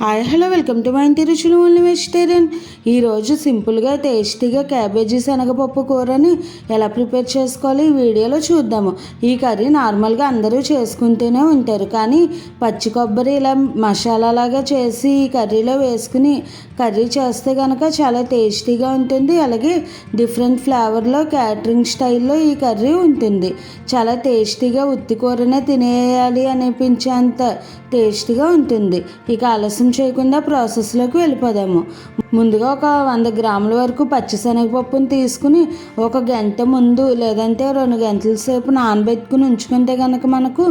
Hi hello welcome to my ఇంటి రుచులు only vegetarian ఈరోజు సింపుల్గా టేస్టీగా క్యాబేజీ శనగపప్పు కూరని ఎలా ప్రిపేర్ చేసుకోవాలి ఈ వీడియోలో చూద్దాము. ఈ కర్రీ నార్మల్గా అందరూ చేసుకుంటూనే ఉంటారు. కానీ పచ్చి కొబ్బరి ఇలా మసాలాలాగా చేసి ఈ కర్రీలో వేసుకుని కర్రీ చేస్తే కనుక చాలా టేస్టీగా ఉంటుంది. అలాగే డిఫరెంట్ ఫ్లేవర్లో క్యాటరింగ్ స్టైల్లో ఈ కర్రీ ఉంటుంది. చాలా టేస్టీగా ఉత్తి కూరనే తినేయాలి అనిపించేంత టేస్టీగా ఉంటుంది. ఇక ఆలస్యం చేయకుండా ప్రాసెస్లోకి వెళ్ళిపోదాము. ముందుగా ఒక వంద గ్రాముల వరకు పచ్చిశనగపప్పును తీసుకుని ఒక గంట ముందు లేదంటే రెండు గంటల సేపు నానబెట్టుకుని ఉంచుకుంటే కనుక మనకు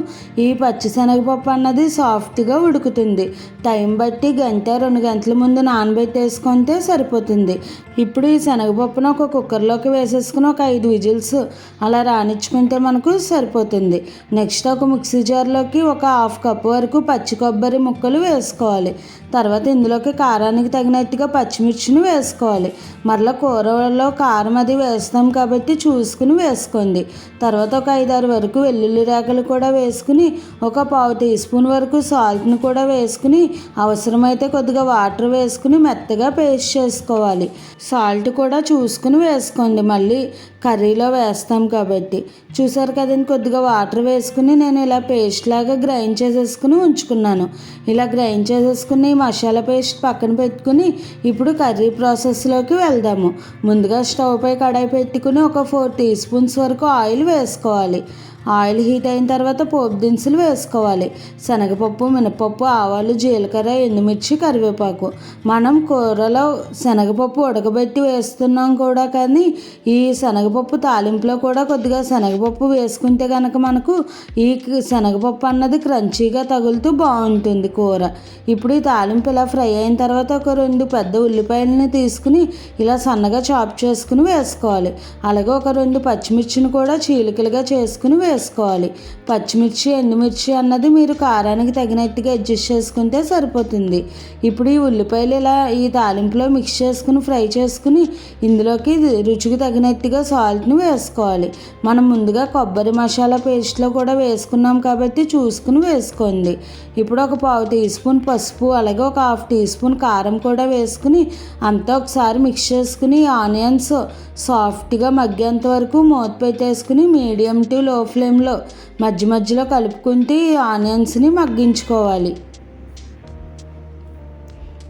ఈ పచ్చిశనగపప్పు అన్నది సాఫ్ట్గా ఉడుకుతుంది. టైం బట్టి గంట రెండు గంటల ముందు నానబెట్టేసుకుంటే సరిపోతుంది. ఇప్పుడు ఈ శనగపప్పును ఒక కుక్కర్లోకి వేసేసుకుని ఒక ఐదు విజిల్స్ అలా రానిచ్చుకుంటే మనకు సరిపోతుంది. నెక్స్ట్ ఒక మిక్సీ జార్లోకి ఒక హాఫ్ కప్ వరకు పచ్చి కొబ్బరి ముక్కలు వేసుకోవాలి. తర్వాత ఇందులోకి కారానికి తగినట్టుగా పచ్చి పచ్చిమిర్చిని వేసుకోవాలి. మరలా కూరలో కారం అది వేస్తాం కాబట్టి చూసుకుని వేసుకోండి. తర్వాత ఒక ఐదారు వరకు వెల్లుల్లి రేఖలు కూడా వేసుకుని ఒక పావు టీ స్పూన్ వరకు సాల్ట్ని కూడా వేసుకుని అవసరమైతే కొద్దిగా వాటర్ వేసుకుని మెత్తగా పేస్ట్ చేసుకోవాలి. సాల్ట్ కూడా చూసుకుని వేసుకోండి. మళ్ళీ కర్రీలో వేస్తాం కాబట్టి. చూసారు కదండి కొద్దిగా వాటర్ వేసుకుని నేను ఇలా పేస్ట్ లాగా గ్రైండ్ చేసేసుకుని ఉంచుకున్నాను. ఇలా గ్రైండ్ చేసేసుకుని మసాలా పేస్ట్ పక్కన పెట్టుకుని ఇప్పుడు కర్రీ ప్రాసెస్లోకి వెళ్దాము. ముందుగా స్టవ్ పై కడాయి పెట్టుకుని ఒక ఫోర్ టీ స్పూన్స్ వరకు ఆయిల్ వేసుకోవాలి. ఆయిల్ హీట్ అయిన తర్వాత పోపు దినుసులు వేసుకోవాలి. శనగపప్పు మినపప్పు ఆవాలు జీలకర్ర ఎండుమిర్చి కరివేపాకు. మనం కూరలో శనగపప్పు ఉడకబెట్టి వేస్తున్నాం కూడా కానీ ఈ శనగపప్పు తాలింపులో కూడా కొద్దిగా శనగపప్పు వేసుకుంటే కనుక మనకు ఈ శనగపప్పు అన్నది క్రంచీగా తగులుతూ బాగుంటుంది కూర. ఇప్పుడు ఈ తాలింపు ఇలా ఫ్రై అయిన తర్వాత ఒక రెండు పెద్ద ఉల్లిపాయలని తీసుకుని ఇలా సన్నగా చాప్ చేసుకుని వేసుకోవాలి. అలాగే ఒక రెండు పచ్చిమిర్చిని కూడా చీలికలుగా చేసుకుని వేసుకోవాలి. పచ్చిమిర్చి ఎండుమిర్చి అన్నది మీరు కారానికి తగినట్టుగా అడ్జస్ట్ చేసుకుంటే సరిపోతుంది. ఇప్పుడు ఈ ఉల్లిపాయలు ఇలా ఈ తాలింపులో మిక్స్ చేసుకుని ఫ్రై చేసుకుని ఇందులోకి రుచికి తగినట్టుగా సాల్ట్ని వేసుకోవాలి. మనం ముందుగా కొబ్బరి మసాలా పేస్ట్లో కూడా వేసుకున్నాం కాబట్టి చూసుకుని వేసుకోండి. ఇప్పుడు ఒక పావు టీ స్పూన్ పసుపు అలాగే ఒక హాఫ్ టీ స్పూన్ కారం కూడా వేసుకుని అంతా ఒకసారి మిక్స్ చేసుకుని ఆనియన్స్ సాఫ్ట్గా మగ్గేంత వరకు మూత పెట్టేసుకుని మీడియం టు లో ఫ్లేమ్లో మధ్య మధ్యలో కలుపుకుంటూ ఆనియన్స్ని మగ్గించుకోవాలి.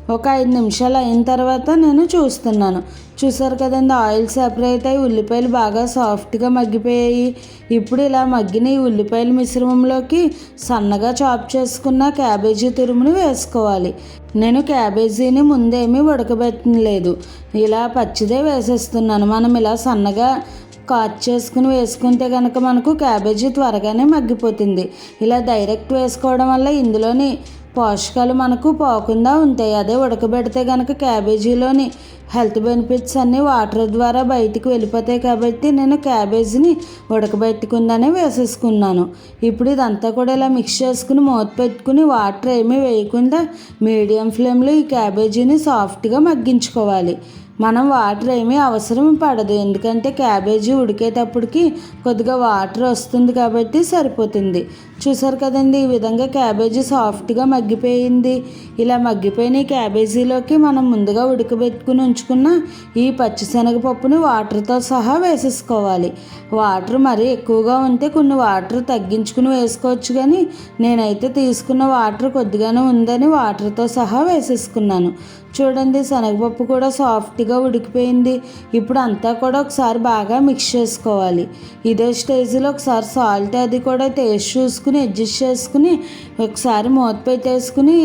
ఒక ఐదు నిమిషాలు అయిన తర్వాత నేను చూస్తున్నాను. చూసారు కదండి ఆయిల్ సెపరేట్ అయ్యి ఉల్లిపాయలు బాగా సాఫ్ట్గా మగ్గిపోయాయి. ఇప్పుడు ఇలా మగ్గిన ఈ ఉల్లిపాయల మిశ్రమంలోకి సన్నగా చాప్ చేసుకున్న క్యాబేజీ తురుముని వేసుకోవాలి. నేను క్యాబేజీని ముందేమీ ఉడకబెట్టలేదు. ఇలా పచ్చిదే వేసేస్తున్నాను. మనం ఇలా సన్నగా కాట్ చేసుకుని వేసుకుంటే కనుక మనకు క్యాబేజీ త్వరగానే మగ్గిపోతుంది. ఇలా డైరెక్ట్ వేసుకోవడం వల్ల ఇందులోని పోషకాలు మనకు పోకుండా ఉంటాయి. అదే ఉడకబెడితే కనుక క్యాబేజీలోని హెల్త్ బెనిఫిట్స్ అన్నీ వాటర్ ద్వారా బయటికి వెళ్ళిపోతాయి కాబట్టి నేను క్యాబేజీని ఉడకబెట్టుకుందానే వేసేసుకున్నాను. ఇప్పుడు ఇదంతా కూడా ఇలా మిక్స్ చేసుకుని మూత పెట్టుకుని వాటర్ ఏమీ వేయకుండా మీడియం ఫ్లేమ్లో ఈ క్యాబేజీని సాఫ్ట్గా మగ్గించుకోవాలి. మనం వాటర్ ఏమీ అవసరం పడదు. ఎందుకంటే క్యాబేజీ ఉడికేటప్పటికి కొద్దిగా వాటర్ వస్తుంది కాబట్టి సరిపోతుంది. చూసారు కదండి ఈ విధంగా క్యాబేజీ సాఫ్ట్గా మగ్గిపోయింది. ఇలా మగ్గిపోయిన ఈ క్యాబేజీలోకి మనం ముందుగా ఉడకబెట్టుకుని ఉంచుకున్న ఈ పచ్చిశనగపప్పుని వాటర్తో సహా వేసేసుకోవాలి. వాటర్ మరీ ఎక్కువగా ఉంటే కొన్ని వాటర్ తగ్గించుకుని వేసుకోవచ్చు కానీ నేనైతే తీసుకున్న వాటర్ కొద్దిగానే ఉందని వాటర్తో సహా వేసేసుకున్నాను. చూడండి శనగపప్పు కూడా సాఫ్ట్గా ఉడికిపోయింది. ఇప్పుడు అంతా కూడా ఒకసారి బాగా మిక్స్ చేసుకోవాలి. ఇదే స్టేజ్లో ఒకసారి సాల్ట్ అది కూడా టేస్ట్ చూసుకుని అడ్జస్ట్ చేసుకుని ఒకసారి మూత పెట్టేసుకుని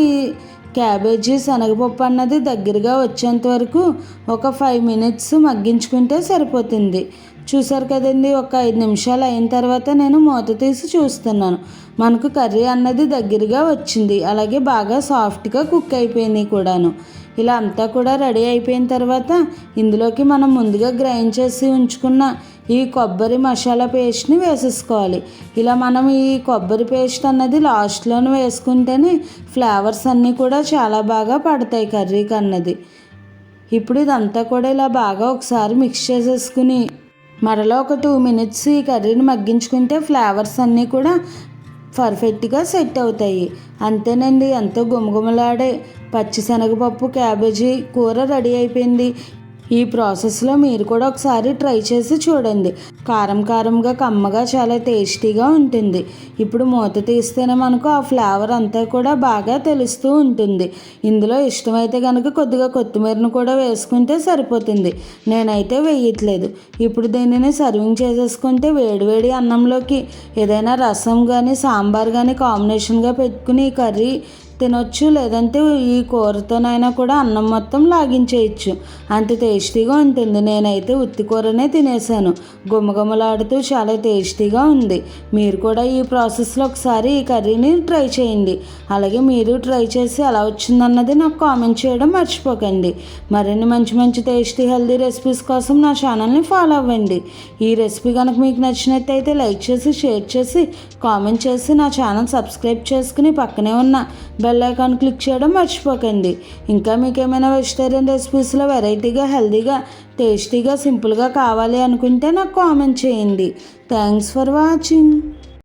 క్యాబేజీ శనగపప్పు అన్నది దగ్గరగా వచ్చేంత వరకు ఒక ఫైవ్ మినిట్స్ మగ్గించుకుంటే సరిపోతుంది. చూసారు కదండి ఒక ఐదు నిమిషాలు అయిన తర్వాత నేను మూత తీసి చూస్తున్నాను. మనకు కర్రీ అన్నది దగ్గరగా వచ్చింది. అలాగే బాగా సాఫ్ట్గా కుక్ అయిపోయినాయి కూడాను. ఇలా అంతా కూడా రెడీ అయిపోయిన తర్వాత ఇందులోకి మనం ముందుగా గ్రైండ్ చేసి ఉంచుకున్న ఈ కొబ్బరి మసాలా పేస్ట్ని వేసేసుకోవాలి. ఇలా మనం ఈ కొబ్బరి పేస్ట్ అన్నది లాస్ట్లోనే వేసుకుంటేనే ఫ్లేవర్స్ అన్నీ కూడా చాలా బాగా పడతాయి కర్రీకి అన్నది. ఇప్పుడు ఇదంతా కూడా ఇలా బాగా ఒకసారి మిక్స్ చేసేసుకుని మరలా ఒక టూ మినిట్స్ ఈ కర్రీని మగ్గించుకుంటే ఫ్లేవర్స్ అన్నీ కూడా పర్ఫెక్ట్గా సెట్ అవుతాయి. అంతేనండి ఎంతో గుమగుమలాడే పచ్చిశనగపప్పు క్యాబేజీ కూర రెడీ అయిపోయింది. ఈ ప్రాసెస్లో మీరు కూడా ఒకసారి ట్రై చేసి చూడండి. కారం కారంగా కమ్మగా చాలా టేస్టీగా ఉంటుంది. ఇప్పుడు మూత తీస్తేనే మనకు ఆ ఫ్లేవర్ అంతా కూడా బాగా తెలుస్తూ ఉంటుంది. ఇందులో ఇష్టమైతే కనుక కొద్దిగా కొత్తిమీరను కూడా వేసుకుంటే సరిపోతుంది. నేనైతే వేయట్లేదు. ఇప్పుడు దీనిని సర్వింగ్ చేసేసుకుంటే వేడివేడి అన్నంలోకి ఏదైనా రసం కానీ సాంబార్ కానీ కాంబినేషన్గా పెట్టుకుని ఈ కర్రీ తినొచ్చు లేదంటే ఈ కూరతోనైనా కూడా అన్నం మొత్తం లాగించేయచ్చు. అంత టేస్టీగా ఉంటుంది. నేనైతే ఉత్తి కూరనే తినేసాను గుమగుమలాడుతూ చాలా టేస్టీగా ఉంది. మీరు కూడా ఈ ప్రాసెస్లో ఒకసారి ఈ కర్రీని ట్రై చేయండి. అలాగే మీరు ట్రై చేసి ఎలా వచ్చిందన్నది నాకు కామెంట్ చేయడం మర్చిపోకండి. మరిన్ని మంచి మంచి టేస్టీ హెల్దీ రెసిపీస్ కోసం నా ఛానల్ని ఫాలో అవ్వండి. ఈ రెసిపీ కనుక మీకు నచ్చినట్టయితే లైక్ చేసి షేర్ చేసి కామెంట్ చేసి నా ఛానల్ సబ్స్క్రైబ్ చేసుకుని పక్కనే ఉన్న బెల్ ఐకాన్ క్లిక్ చేయడం మర్చిపోకండి. ఇంకా మీకు ఏమైనా వెజిటేరియన్ రెసిపీస్లో వెరైటీగా హెల్దీగా టేస్టీగా సింపుల్గా కావాలి అనుకుంటే నాకు కామెంట్ చేయండి. Thanks for watching